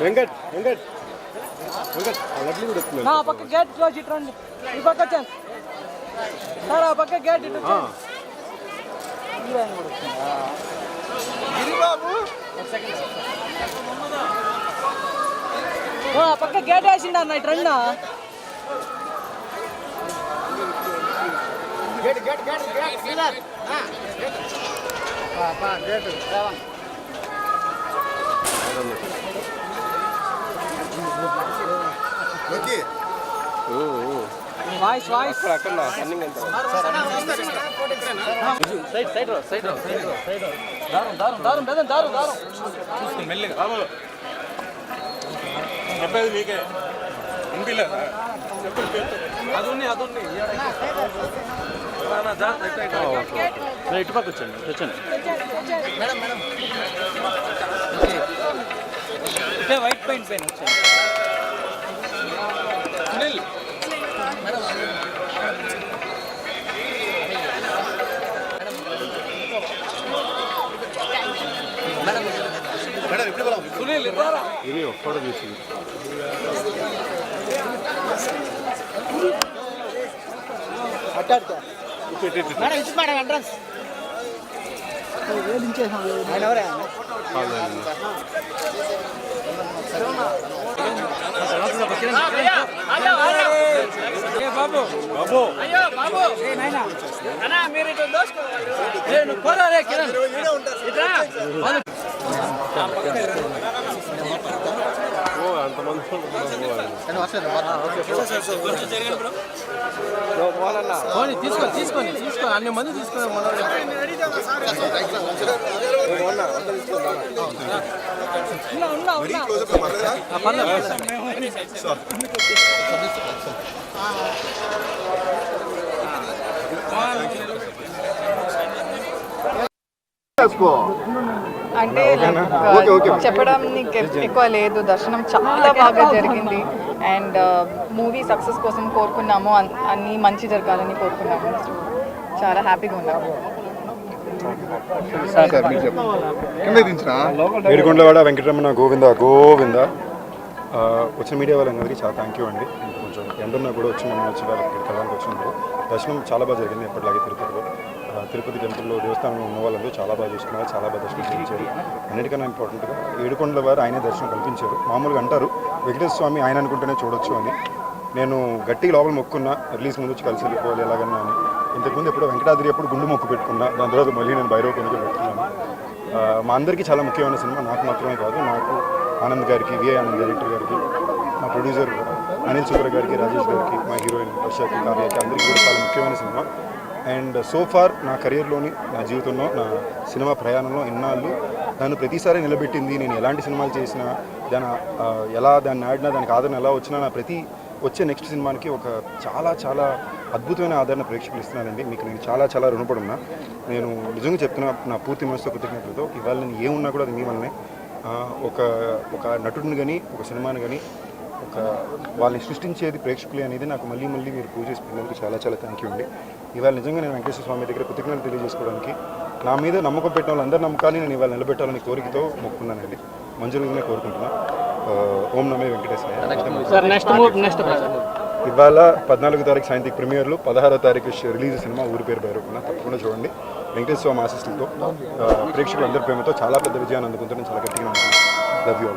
వెంకట్ వెంకట్. వెంకట్ ఆ లడ్లు కూడా వస్తున్నాయి నా పక్క గేట్ క్లోజ్ ఇటు రండి. ఈ పక్క వచ్చాను సార్ ఆ పక్క గేట్ ఇటు ఆ? ఓ, ఆ పక్క గేట్ వేసిండు అన్న ఇటు రండి ఊ, వాయిస్ వాయిస్. అక్కడ రన్నింగ్ ఎంత side side row side row side row side row. దారం దారం దారం బెదం దారం దారం చెప్పేది మీకే. వినిపించలేదా అది ఉంది అది ఉంది. ఇటు పక్క వచ్చండి వచ్చండి ఇదే వైట్ పెయింట్ పెయిన్ వచ్చాను ఇది ఒక్కడ చూసింది మేడం ఇచ్చి మేడం ఎంట్రన్స్ ఆయన ఎవరే బాబు బాబు అన్నా మీరు ఇటు దోసుకో ఏ నువ్వు పోరా రే కిరణ్ ఇట్రా ఓ అంతమంది పోనీ తీసుకొని తీసుకొని తీసుకొని అన్ని మంది పర్లేదు, పర్లేదు. అంటే చెప్పడం నీకు ఎక్కువ లేదు. దర్శనం చాలా బాగా జరిగింది. అండ్ మూవీ సక్సెస్ కోసం కోరుకున్నాము అన్- అన్ని మంచి జరగాలని కోరుకున్నాము. చాలా హ్యాపీగా ఉన్నాము. ఏడుకొండలవాడ వెంకటరమణ గోవింద గోవింద. వచ్చిన మీడియా వాళ్ళందరికీ చాలా థ్యాంక్ యూ అండి. కొంచెం ఎండున్నా కూడా వచ్చి మమ్మల్ని వచ్చి వాళ్ళకి కలడానికి వచ్చినందుకు దర్శనం చాలా బాగా జరిగింది ఎప్పటిలాగే తిరుపతిలో. తిరుపతి టెంపుల్లో దేవస్థానంలో ఉన్న వాళ్ళందరూ చాలా బాగా చూసుకున్నారు చాలా బాగా దర్శనం చేయించారు అన్నిటికన్నా ఇంపార్టెంట్గా ఏడుకొండల వారు ఆయనే దర్శనం కల్పించారు. మామూలుగా అంటారు వెంకటేశ్వర స్వామి ఆయన అనుకుంటేనే చూడొచ్చు అని. నేను గట్టిగా లోపల మొక్కున్నా రిలీజ్ ముందు వచ్చి కలిసి వెళ్ళిపోవాలి ఎలాగన్నా అని. ఇంతకుముందు ఎప్పుడు వెంకటాద్రి ఎప్పుడు గుండు మొక్కు పెట్టుకున్నా దాని తర్వాత మళ్ళీ నేను భైరవ కొనుక్కు పెట్టుకున్నాను. మా అందరికీ చాలా ముఖ్యమైన సినిమా నాకు మాత్రమే కాదు నాకు ఆనంద్ గారికి విఐ ఆనంద్ డైరెక్టర్ గారికి మా ప్రొడ్యూసర్ అనిల్ సుబ్ర గారికి రాజేష్ గారికి మా హీరోయిన్ వర్షాకి కావ్యకి అందరికీ కూడా చాలా ముఖ్యమైన సినిమా. అండ్ సో ఫార్ నా కెరియర్లోని నా జీవితంలో నా సినిమా ప్రయాణంలో ఇన్నాళ్ళు నన్ను ప్రతిసారి నిలబెట్టింది నేను ఎలాంటి సినిమాలు చేసినా దాని ఎలా దాన్ని ఆడినా దానికి ఆదరణ ఎలా వచ్చినా నా ప్రతి వచ్చే నెక్స్ట్ సినిమాకి ఒక చాలా చాలా అద్భుతమైన ఆదరణ ప్రేక్షకులు ఇస్తున్నానండి మీకు నేను చాలా చాలా రుణపడున్నా. నేను నిజంగా చెప్తున్నా నా పూర్తి మనసుతో కృతజ్ఞతలతో ఇవాళ నేను ఏమున్నా కూడా అది మీ వల్లనే. ఒక ఒక నటుడిని కానీ ఒక సినిమాని కానీ ఒక వాళ్ళని సృష్టించేది ప్రేక్షకులే అనేది నాకు మళ్ళీ మళ్ళీ మీరు ప్రూవ్ చేసి పెట్టినందుకు చాలా చాలా థ్యాంక్ యూ అండి. ఇవాళ నిజంగా నేను వెంకటేశ్వర స్వామి దగ్గర కృతజ్ఞతలు తెలియజేసుకోవడానికి నా మీద నమ్మకం పెట్టిన వాళ్ళందరి నమ్మకాన్ని నేను ఇవాళ నిలబెట్టాలని కోరికతో మొక్కున్నానండి మంజురుగునే కోరుకుంటున్నా. ఆ, ఓం నమే వెంకటేశ్వర ఇవాళ పద్నాలుగో తారీఖు సాయంత్రం ప్రీమియర్లు పదహారో తారీఖు రిలీజ్ సినిమా ఊరి పేరు భైరవకున్న. తప్పకుండా చూడండి. వెంకటేశ్వర స్వామి ఆశిస్తులతో ప్రేక్షకులందరి ప్రేమతో చాలా పెద్ద విజయాన్ని అందుకుంటారని చాలా గట్టిగా లవ్ యూ